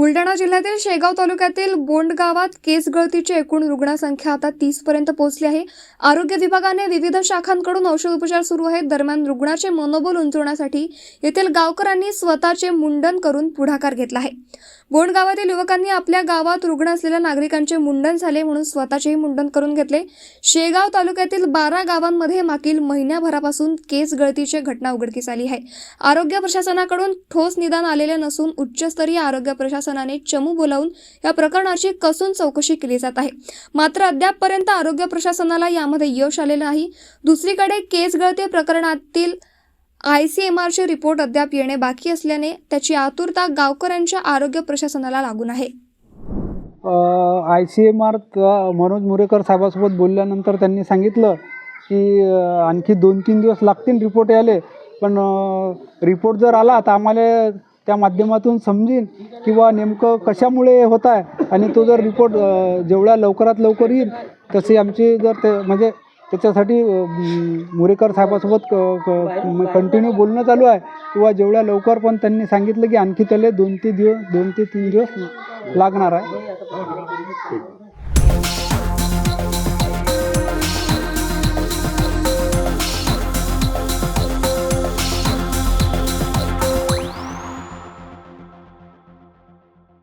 बुलढाणा जिल्ह्यातील शेगाव तालुक्यातील बोंड गावात केस गळतीची एकूण रुग्णसंख्या आता तीस पर्यंत पोहोचली आहे. आरोग्य विभागाने विविध शाखांकडून औषध उपचार सुरू आहेत. दरम्यान रुग्णाचे मनोबल उंचवण्यासाठी येथील गावकऱ्यांनी स्वतःचे मुंडन करून पुढाकार घेतला आहे. बोंड गावातील युवकांनी आपल्या गावात रुग्ण असलेल्या नागरिकांचे मुंडन झाले म्हणून स्वतःचेही मुंडन करून घेतले. शेगाव तालुक्यातील बारा गावांमध्ये मागील महिन्याभरापासून केस गळतीची घटना उघडकीस आली आहे. आरोग्य प्रशासनाकडून ठोस निदान आलेले नसून उच्चस्तरीय आरोग्य प्रशासन प्रशासनाने चमू बोलावून या प्रकरणाची कसून चौकशी केली जात आहे. मात्र अद्यापपर्यंत आरोग्य प्रशासनाला यामध्ये यश आलेलं नाही. दुसरीकडे केस गळती प्रकरणातील आय सी एम आरचे रिपोर्ट अद्याप येणे बाकी असल्याने त्याची आतुरता गावकऱ्यांच्या आरोग्य प्रशासनाला लागून आहे. I C M R Manoj Murekar साहेबासोबत बोलल्यानंतर त्यांनी सांगितलं की आणखी दोन तीन दिवस लागतील रिपोर्ट यायला. पण रिपोर्ट जर आला तर आम्हाला त्या माध्यमातून समजेल किंवा नेमकं कशामुळे होत आहे आणि तो जर रिपोर्ट जेवढ्या लवकरात लवकर येईल तसे आमची जर ते म्हणजे त्याच्यासाठी अ, म, मुरेकर साहेबासोबत कंटिन्यू बोलणं चालू आहे. किंवा जेवढ्या लवकर पण त्यांनी सांगितलं की आणखी त्याला दोन ते दिवस दोन ते तीन दिवस लागणार आहे.